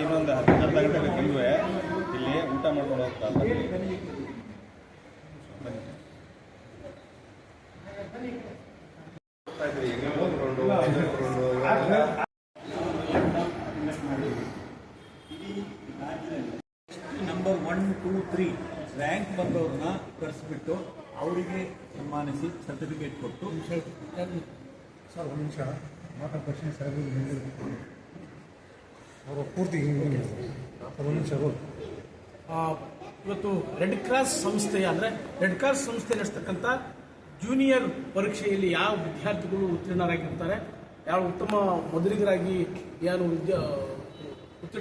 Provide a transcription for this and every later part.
ಇನ್ನೊಂದು ಹತ್ತು ಅರ್ಧ ಗಂಟೆ ಬಂದ್ವಿ. ಇಲ್ಲಿ ಊಟ ಮಾಡ್ಕೊಂಡು ಹೋಗ್ತಾ. Number one two three rank ಬಂದವ್ರನ್ನ ಕರೆಸ್ಬಿಟ್ಟು ಅವರಿಗೆ ಸನ್ಮಾನಿಸಿ ಸರ್ಟಿಫಿಕೇಟ್ ಕೊಟ್ಟು. ಸರ್ ಒಂದು ನಿಮಿಷ. ಮಾತಾಡ್ತಕ್ಷಣ ಸರ್ ಅವರು ಪೂರ್ತಿ ಇವತ್ತು ರೆಡ್ ಕ್ರಾಸ್ ಸಂಸ್ಥೆಯ ಅಂದರೆ ರೆಡ್ ಕ್ರಾಸ್ ಸಂಸ್ಥೆ ನಡೆಸ್ತಕ್ಕಂಥ ಜೂನಿಯರ್ ಪರೀಕ್ಷೆಯಲ್ಲಿ ಯಾವ ವಿದ್ಯಾರ್ಥಿಗಳು ಉತ್ತೀರ್ಣರಾಗಿರ್ತಾರೆ ಯಾವ ಉತ್ತಮ ಮೊದಲಿಗರಾಗಿ ಯಾರು ವಿದ್ಯಾ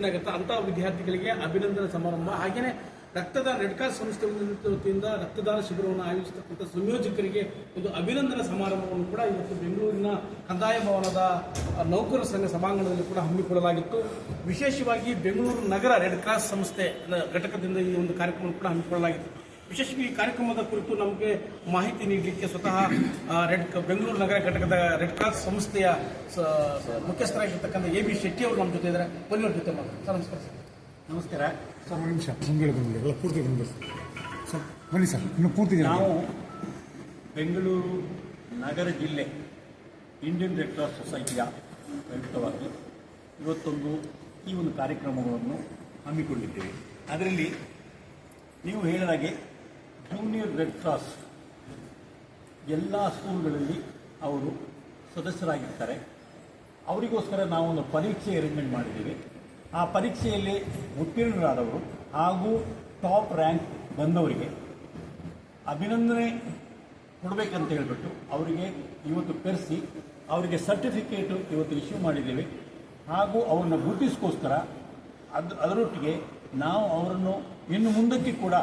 ಆಗುತ್ತೆ ಅಂಥ ವಿದ್ಯಾರ್ಥಿಗಳಿಗೆ ಅಭಿನಂದನೆ ಸಮಾರಂಭ. ಹಾಗೆಯೇ ರಕ್ತದಾನ, ರೆಡ್ ಕ್ರಾಸ್ ಸಂಸ್ಥೆ ವತಿಯಿಂದ ರಕ್ತದಾನ ಶಿಬಿರವನ್ನು ಆಯೋಜಿಸತಕ್ಕಂಥ ಸಂಯೋಜಕರಿಗೆ ಒಂದು ಅಭಿನಂದನಾ ಸಮಾರಂಭವನ್ನು ಕೂಡ ಇವತ್ತು ಬೆಂಗಳೂರಿನ ಕಂದಾಯ ಭವನದ ನೌಕರ ಸಂಘ ಸಭಾಂಗಣದಲ್ಲಿ ಕೂಡ ಹಮ್ಮಿಕೊಳ್ಳಲಾಗಿತ್ತು. ವಿಶೇಷವಾಗಿ ಬೆಂಗಳೂರು ನಗರ ರೆಡ್ ಕ್ರಾಸ್ ಸಂಸ್ಥೆ ಘಟಕದಿಂದ ಈ ಒಂದು ಕಾರ್ಯಕ್ರಮ ಕೂಡ ಹಮ್ಮಿಕೊಳ್ಳಲಾಗಿತ್ತು. ವಿಶೇಷವಾಗಿ ಈ ಕಾರ್ಯಕ್ರಮದ ಕುರಿತು ನಮಗೆ ಮಾಹಿತಿ ನೀಡಲಿಕ್ಕೆ ಸ್ವತಃ ರೆಡ್ ಬೆಂಗಳೂರು ನಗರ ಘಟಕದ ರೆಡ್ ಕ್ರಾಸ್ ಸಂಸ್ಥೆಯ ಮುಖ್ಯಸ್ಥರಾಗಿರ್ತಕ್ಕಂಥ ಎ ಬಿ ಶೆಟ್ಟಿ ಅವರು ನಮ್ಮ ಜೊತೆ ಇದ್ದಾರೆ. ಬನ್ನಿ ಜೊತೆ ಮಾತಾಡೋಣ. ಸರ್, ನಮಸ್ಕಾರ ನಮಸ್ಕಾರ. ಸರ್ ಒಂದು ನಿಮಿಷ. ಮುಂದೆ ಎಲ್ಲ ಪೂರ್ತಿ ಸರ್ ಬನ್ನಿ ಸರ್. ಇನ್ನು ಪೂರ್ತಿ ನಾವು ಬೆಂಗಳೂರು ನಗರ ಜಿಲ್ಲೆ ಇಂಡಿಯನ್ ರೆಡ್ ಕ್ರಾಸ್ ಸೊಸೈಟಿಯ ಪ್ರಯುಕ್ತವಾಗಿ ಇವತ್ತೊಂದು ಈ ಒಂದು ಕಾರ್ಯಕ್ರಮವನ್ನು ಹಮ್ಮಿಕೊಂಡಿದ್ದೇವೆ. ಅದರಲ್ಲಿ ನೀವು ಹೇಳಿದಾಗೆ ಜೂನಿಯರ್ ರೆಡ್ ಕ್ರಾಸ್ ಎಲ್ಲ ಸ್ಕೂಲ್ಗಳಲ್ಲಿ ಅವರು ಸದಸ್ಯರಾಗಿರ್ತಾರೆ. ಅವರಿಗೋಸ್ಕರ ನಾವು ಒಂದು ಪರೀಕ್ಷೆ ಅರೇಂಜ್ಮೆಂಟ್ ಮಾಡಿದ್ದೀವಿ. ಆ ಪರೀಕ್ಷೆಯಲ್ಲಿ ಉತ್ತೀರ್ಣರಾದವರು ಹಾಗೂ ಟಾಪ್ ರ್ಯಾಂಕ್ ಬಂದವರಿಗೆ ಅಭಿನಂದನೆ ಕೊಡಬೇಕಂತ ಹೇಳಿಬಿಟ್ಟು ಅವರಿಗೆ ಇವತ್ತು ಕರೆಸಿ ಅವರಿಗೆ ಸರ್ಟಿಫಿಕೇಟು ಇವತ್ತು ಇಶ್ಯೂ ಮಾಡಿದ್ದೇವೆ. ಹಾಗೂ ಅವ್ರನ್ನ ಗುರುತಿಸ್ಕೋಸ್ಕರ ಅದು, ಅದರೊಟ್ಟಿಗೆ ನಾವು ಅವರನ್ನು ಇನ್ನು ಮುಂದಕ್ಕೆ ಕೂಡ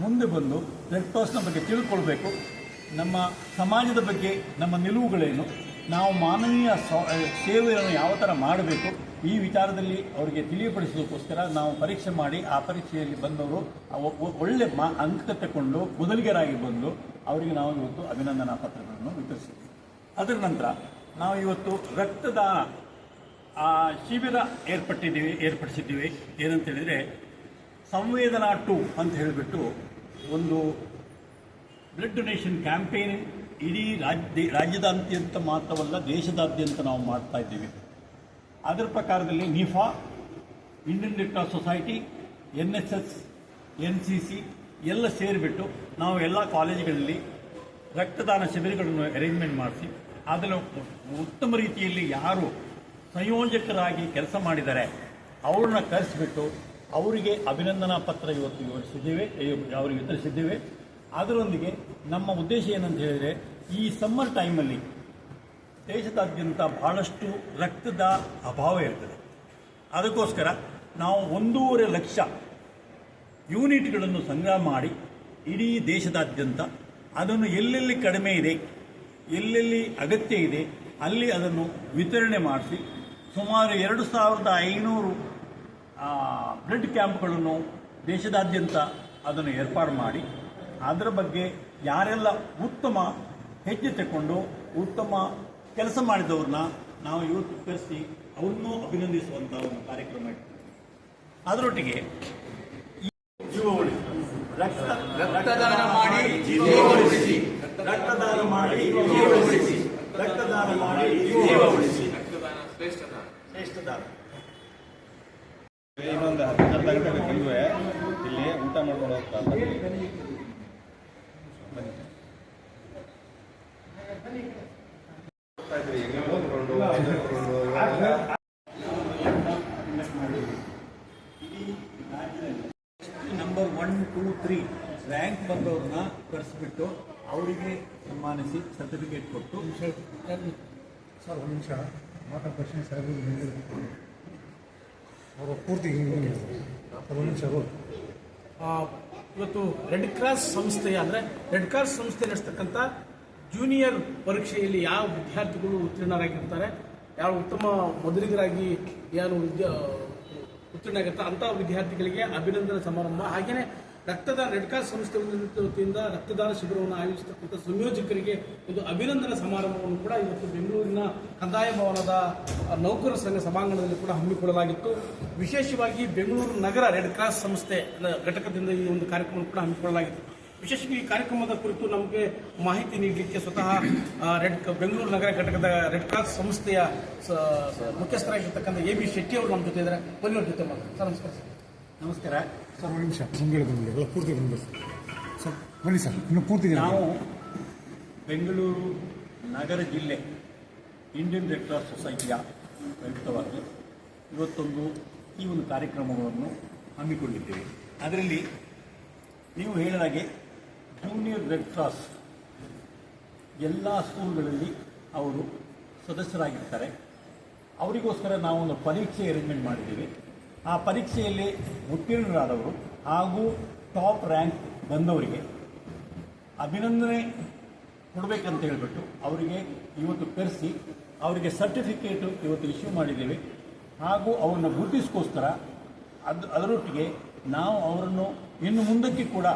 ಮುಂದೆ ಬಂದು ರೆಡ್ ಕ್ರಾಸ್ನ ಬಗ್ಗೆ ತಿಳ್ಕೊಳ್ಬೇಕು. ನಮ್ಮ ಸಮಾಜದ ಬಗ್ಗೆ ನಮ್ಮ ನಿಲುವುಗಳೇನು ನಾವು ಮಾನವೀಯ ಸೇವೆಯನ್ನು ಯಾವ ಥರ ಮಾಡಬೇಕು ಈ ವಿಚಾರದಲ್ಲಿ ಅವರಿಗೆ ತಿಳಿಯಪಡಿಸೋದಕ್ಕೋಸ್ಕರ ನಾವು ಪರೀಕ್ಷೆ ಮಾಡಿ ಆ ಪರೀಕ್ಷೆಯಲ್ಲಿ ಬಂದವರು ಒಳ್ಳೆ ಅಂಕ ತಗೊಂಡು ಮೊದಲಿಗರಾಗಿ ಬಂದು ಅವರಿಗೆ ನಾವು ಇವತ್ತು ಅಭಿನಂದನಾ ಪತ್ರಗಳನ್ನು ವಿತರಿಸಿದ್ವಿ. ಅದರ ನಂತರ ನಾವು ಇವತ್ತು ರಕ್ತದಾನ ಆ, ಶಿಬಿರ ಏರ್ಪಟ್ಟಿದ್ದೀವಿ, ಏರ್ಪಡಿಸಿದ್ದೀವಿ. ಏನಂತ ಹೇಳಿದರೆ ಸಂವೇದನಾ ಟು ಅಂತ ಹೇಳಿಬಿಟ್ಟು ಒಂದು ಬ್ಲಡ್ ಡೊನೇಷನ್ ಕ್ಯಾಂಪೇನ್ ಇಡೀ ರಾಜ್ಯ ರಾಜ್ಯದಾದ್ಯಂತ ಮಾತ್ರವಲ್ಲ ದೇಶದಾದ್ಯಂತ ನಾವು ಮಾಡ್ತಾ ಇದ್ದೀವಿ. ಅದರ ಪ್ರಕಾರದಲ್ಲಿ Nipah, Indian red cross society N S S N C C ಎಲ್ಲ ಸೇರಿಬಿಟ್ಟು ನಾವು ಎಲ್ಲ ಕಾಲೇಜುಗಳಲ್ಲಿ ರಕ್ತದಾನ ಶಿಬಿರಗಳನ್ನು ಅರೇಂಜ್ಮೆಂಟ್ ಮಾಡಿಸಿ, ಅದನ್ನು ಉತ್ತಮ ರೀತಿಯಲ್ಲಿ ಯಾರು ಸಂಯೋಜಕರಾಗಿ ಕೆಲಸ ಮಾಡಿದರೆ ಅವ್ರನ್ನ ಕರೆಸಿಬಿಟ್ಟು ಅವರಿಗೆ ಅಭಿನಂದನಾ ಪತ್ರ ಇವತ್ತು ಯೋಚಿಸಿದ್ದೇವೆ ಅವರಿಗೆ ವಿತರಿಸಿದ್ದೇವೆ. ಅದರೊಂದಿಗೆ ನಮ್ಮ ಉದ್ದೇಶ ಏನಂತ ಹೇಳಿದರೆ ಈ ಸಮ್ಮರ್ ಟೈಮಲ್ಲಿ ದೇಶದಾದ್ಯಂತ ಬಹಳಷ್ಟು ರಕ್ತದ ಅಭಾವ ಇರ್ತದೆ. ಅದಕ್ಕೋಸ್ಕರ ನಾವು ಒಂದೂವರೆ ಲಕ್ಷ ಯೂನಿಟ್ಗಳನ್ನು ಸಂಗ್ರಹ ಮಾಡಿ ಇಡೀ ದೇಶದಾದ್ಯಂತ ಅದನ್ನು ಎಲ್ಲೆಲ್ಲಿ ಕಡಿಮೆ ಇದೆ, ಎಲ್ಲೆಲ್ಲಿ ಅಗತ್ಯ ಇದೆ ಅಲ್ಲಿ ಅದನ್ನು ವಿತರಣೆ ಮಾಡಿಸಿ ಸುಮಾರು ಎರಡು ಸಾವಿರದ ಐನೂರು ಬ್ಲಡ್ ಕ್ಯಾಂಪ್ಗಳನ್ನು ದೇಶದಾದ್ಯಂತ ಅದನ್ನು ಏರ್ಪಾಡು ಮಾಡಿ ಅದರ ಬಗ್ಗೆ ಯಾರೆಲ್ಲ ಉತ್ತಮ ಹೆಜ್ಜೆ ತಗೊಂಡು ಉತ್ತಮ ಕೆಲಸ ಮಾಡಿದವ್ರನ್ನ ನಾವು ಇವತ್ತು ಕರೆಸಿ ಅವ್ರನ್ನೂ ಅಭಿನಂದಿಸುವಂತಹ ಒಂದು ಕಾರ್ಯಕ್ರಮ ಅದರೊಟ್ಟಿಗೆ ರಕ್ತದಾನ ಮಾಡಿ ಜೀವ ಉಳಿಸಿ, ರಕ್ತದಾನ ಮಾಡಿ ಜೀವ ಉಳಿಸಿ, ರಕ್ತದಾನ ಮಾಡಿ ಜೀವ ಉಳಿಸಿ. ಶ್ರೇಷ್ಠದಾನ ಇನ್ನೊಂದು ಹತ್ತು ಗಂಟೆ ಇಲ್ಲಿ ಊಟ ಮಾಡ್ಕೊಂಡು ಹೋಗ್ತಾ ಬನ್ನಿ. ಬನ್ನಿ. ಹೋಗ್ತಾ ಇದ್ರಿ, ಈಗ ಒಂದು round, ಒಂದು round. Number one two three rank ಬಂದವ್ರನ್ನ ಕರೆಸ್ಬಿಟ್ಟು ಅವರಿಗೆ ಸನ್ಮಾನಿಸಿ ಸರ್ಟಿಫಿಕೇಟ್ ಕೊಟ್ಟು. ಸರ್ ಒಂದು ನಿಮಿಷ. ಮಾತಾಡ್ತಕ್ಷಣ ಸರ್ ಅವರು ಪೂರ್ತಿ ಒಂದು ನಿಮಿಷ ಇವತ್ತು ರೆಡ್ ಕ್ರಾಸ್ ಸಂಸ್ಥೆ ಅಂದರೆ ರೆಡ್ ಕ್ರಾಸ್ ಸಂಸ್ಥೆ ನಡೆಸ್ತಕ್ಕಂಥ ಜೂನಿಯರ್ ಪರೀಕ್ಷೆಯಲ್ಲಿ ಯಾವ ವಿದ್ಯಾರ್ಥಿಗಳು ಉತ್ತೀರ್ಣರಾಗಿರ್ತಾರೆ ಯಾವ ಉತ್ತಮ ಮೊದಲಿಗರಾಗಿ ಯಾರು ವಿದ್ಯಾ, ಉತ್ತೀರ್ಣರಾಗಿರ್ತಾರೆ, ಅಂಥ ವಿದ್ಯಾರ್ಥಿಗಳಿಗೆ ಅಭಿನಂದನೆ ಸಮಾರಂಭ. ಹಾಗೆಯೇ ರಕ್ತದಾನ, ರೆಡ್ ಕ್ರಾಸ್ ಸಂಸ್ಥೆ ವತಿಯಿಂದ ರಕ್ತದಾನ ಶಿಬಿರವನ್ನು ಆಯೋಜಿಸತಕ್ಕಂಥ ಸಂಯೋಜಕರಿಗೆ ಒಂದು ಅಭಿನಂದನಾ ಸಮಾರಂಭವನ್ನು ಕೂಡ ಇವತ್ತು ಬೆಂಗಳೂರಿನ ಕಂದಾಯ ಭವನದ ನೌಕರ ಸಂಘ ಸಭಾಂಗಣದಲ್ಲಿ ಕೂಡ ಹಮ್ಮಿಕೊಳ್ಳಲಾಗಿತ್ತು. ವಿಶೇಷವಾಗಿ ಬೆಂಗಳೂರು ನಗರ ರೆಡ್ ಕ್ರಾಸ್ ಸಂಸ್ಥೆ, ಘಟಕದಿಂದ ಈ ಒಂದು ಕಾರ್ಯಕ್ರಮ ಕೂಡ ಹಮ್ಮಿಕೊಳ್ಳಲಾಗಿತ್ತು. ವಿಶೇಷವಾಗಿ ಈ ಕಾರ್ಯಕ್ರಮದ ಕುರಿತು ನಮಗೆ ಮಾಹಿತಿ ನೀಡಲಿಕ್ಕೆ ಸ್ವತಃ ರೆಡ್ ಕ- ಬೆಂಗಳೂರು ನಗರ ಘಟಕದ ರೆಡ್ ಕ್ರಾಸ್ ಸಂಸ್ಥೆಯ ಮುಖ್ಯಸ್ಥರಾಗಿರ್ತಕ್ಕಂಥ ಎ ಬಿ ಶೆಟ್ಟಿ ಅವರು ನಮ್ಮ ಜೊತೆ ಇದ್ದಾರೆ. ಬನ್ನಿ ಅವ್ರ ಜೊತೆ ಮಾತಾಡ್ತಾರೆ ಸರ್ ನಮಸ್ಕಾರ ಸರ್. ನಮಸ್ಕಾರ. ಸರ್ ಒಂದು ನಿಮಿಷ. ಮುಂದೆ ಎಲ್ಲ ಪೂರ್ತಿ ಸರ್ ಬನ್ನಿ ಸರ್. ಇನ್ನು ಪೂರ್ತಿ ನಾವು ಬೆಂಗಳೂರು ನಗರ ಜಿಲ್ಲೆ ಇಂಡಿಯನ್ ರೆಡ್ ಕ್ರಾಸ್ ಸೊಸೈಟಿಯ ಪ್ರಯುಕ್ತವಾಗಿ ಇವತ್ತೊಂದು ಈ ಒಂದು ಕಾರ್ಯಕ್ರಮಗಳನ್ನು ಹಮ್ಮಿಕೊಂಡಿದ್ದೇವೆ. ಅದರಲ್ಲಿ ನೀವು ಹೇಳಿದಾಗೆ ಜೂನಿಯರ್ ರೆಡ್ ಕ್ರಾಸ್ ಎಲ್ಲ ಸ್ಕೂಲ್ಗಳಲ್ಲಿ ಅವರು ಸದಸ್ಯರಾಗಿರ್ತಾರೆ. ಅವರಿಗೋಸ್ಕರ ನಾವು ಒಂದು ಪರೀಕ್ಷೆ ಅರೇಂಜ್ಮೆಂಟ್ ಮಾಡಿದ್ದೀವಿ. ಆ ಪರೀಕ್ಷೆಯಲ್ಲಿ ಉತ್ತೀರ್ಣರಾದವರು ಹಾಗೂ ಟಾಪ್ ರ್ಯಾಂಕ್ ಬಂದವರಿಗೆ ಅಭಿನಂದನೆ ಕೊಡಬೇಕಂತ ಹೇಳಿಬಿಟ್ಟು ಅವರಿಗೆ ಇವತ್ತು ಕರೆಸಿ, ಅವರಿಗೆ ಸರ್ಟಿಫಿಕೇಟು ಇವತ್ತು ಇಶ್ಯೂ ಮಾಡಿದ್ದೇವೆ. ಹಾಗೂ ಅವರನ್ನ ಗುರುತಿಸ್ಕೋಸ್ಕರ ಅದು, ಅದರೊಟ್ಟಿಗೆ ನಾವು ಅವರನ್ನು ಇನ್ನು ಮುಂದಕ್ಕೆ ಕೂಡ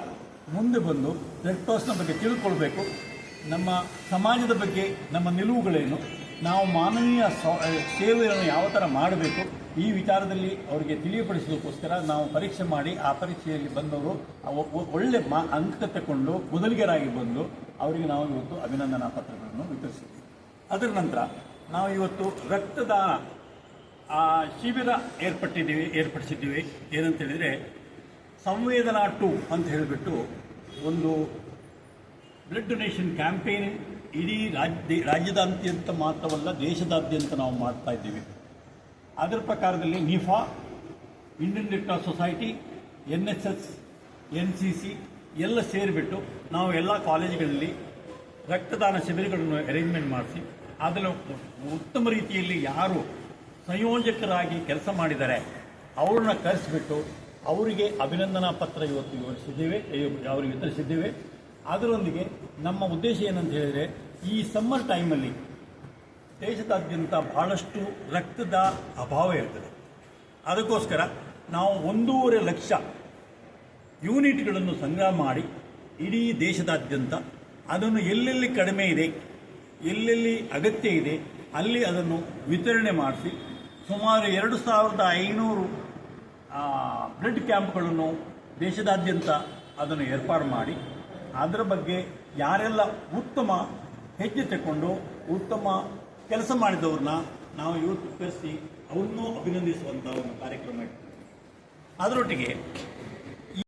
ಮುಂದೆ ಬಂದು ರೆಡ್ ಕ್ರಾಸ್ನ ಬಗ್ಗೆ ತಿಳ್ಕೊಳ್ಬೇಕು. ನಮ್ಮ ಸಮಾಜದ ಬಗ್ಗೆ ನಮ್ಮ ನಿಲುವುಗಳೇನು? ನಾವು ಮಾನವೀಯ ಸೇವೆಯನ್ನು ಯಾವ ಥರ ಮಾಡಬೇಕು? ಈ ವಿಚಾರದಲ್ಲಿ ಅವರಿಗೆ ತಿಳಿಯಪಡಿಸೋದಕ್ಕೋಸ್ಕರ ನಾವು ಪರೀಕ್ಷೆ ಮಾಡಿ ಆ ಪರೀಕ್ಷೆಯಲ್ಲಿ ಬಂದವರು ಒಳ್ಳೆ ಮಾ, ಅಂಕ ತಗೊಂಡು ಮೊದಲಿಗರಾಗಿ ಬಂದು ಅವರಿಗೆ ನಾವು ಇವತ್ತು ಅಭಿನಂದನಾ ಪತ್ರಗಳನ್ನು ವಿತರಿಸಿದ್ದೀವಿ ಅದರ ನಂತರ ನಾವು ಇವತ್ತು ರಕ್ತದಾನ, ಆ, ಶಿಬಿರ ಏರ್ಪಟ್ಟಿದ್ದೀವಿ, ಏರ್ಪಡಿಸಿದ್ದೀವಿ. ಏನಂತ ಹೇಳಿದರೆ ಸಂವೇದನಾ ಟು ಅಂತ ಹೇಳಿಬಿಟ್ಟು ಒಂದು ಬ್ಲಡ್ ಡೊನೇಷನ್ ಕ್ಯಾಂಪೇನ್ ಇಡೀ ರಾಜ್ಯ ರಾಜ್ಯದಾದ್ಯಂತ ಮಾತ್ರವಲ್ಲ ದೇಶದಾದ್ಯಂತ ನಾವು ಮಾಡ್ತಾ ಇದ್ದೀವಿ. ಅದರ ಪ್ರಕಾರದಲ್ಲಿ Nipah, Indian red society N S S N C C ಎಲ್ಲ ಸೇರಿಬಿಟ್ಟು ನಾವು ಎಲ್ಲ ಕಾಲೇಜುಗಳಲ್ಲಿ ರಕ್ತದಾನ ಶಿಬಿರಗಳನ್ನು ಅರೇಂಜ್ಮೆಂಟ್ ಮಾಡಿಸಿ, ಅದನ್ನು ಉತ್ತಮ ರೀತಿಯಲ್ಲಿ ಯಾರು ಸಂಯೋಜಕರಾಗಿ ಕೆಲಸ ಮಾಡಿದರೆ ಅವ್ರನ್ನ ಕರೆಸಿಬಿಟ್ಟು ಅವರಿಗೆ ಅಭಿನಂದನಾ ಪತ್ರ ಇವತ್ತು ವಿವರಿಸಿದ್ದೇವೆ ಅವರಿಗೆ ವಿತರಿಸಿದ್ದೇವೆ. ಅದರೊಂದಿಗೆ ನಮ್ಮ ಉದ್ದೇಶ ಏನಂತ ಹೇಳಿದರೆ, ಈ ಸಮ್ಮರ್ ಟೈಮಲ್ಲಿ ದೇಶದಾದ್ಯಂತ ಬಹಳಷ್ಟು ರಕ್ತದ ಅಭಾವ ಇರ್ತದೆ. ಅದಕ್ಕೋಸ್ಕರ ನಾವು ಒಂದೂವರೆ ಲಕ್ಷ ಯೂನಿಟ್ಗಳನ್ನು ಸಂಗ್ರಹ ಮಾಡಿ ಇಡೀ ದೇಶದಾದ್ಯಂತ ಅದನ್ನು ಎಲ್ಲೆಲ್ಲಿ ಕಡಿಮೆ ಇದೆ, ಎಲ್ಲೆಲ್ಲಿ ಅಗತ್ಯ ಇದೆ, ಅಲ್ಲಿ ಅದನ್ನು ವಿತರಣೆ ಮಾಡಿಸಿ ಸುಮಾರು ಎರಡು ಸಾವಿರದ ಐನೂರು ಬ್ಲಡ್ ಕ್ಯಾಂಪ್ಗಳನ್ನು ದೇಶದಾದ್ಯಂತ ಅದನ್ನು ಏರ್ಪಾಡು ಮಾಡಿ, ಅದರ ಬಗ್ಗೆ ಯಾರೆಲ್ಲ ಉತ್ತಮ ಹೆಜ್ಜೆ ತಗೊಂಡು ಉತ್ತಮ ಕೆಲಸ ಮಾಡಿದವ್ರನ್ನ ನಾವು ಇವತ್ತು ಕರೆಸಿ ಅವ್ರನ್ನೂ ಅಭಿನಂದಿಸುವಂಥ ಒಂದು ಕಾರ್ಯಕ್ರಮ ಇಟ್ಟು ಅದರೊಟ್ಟಿಗೆ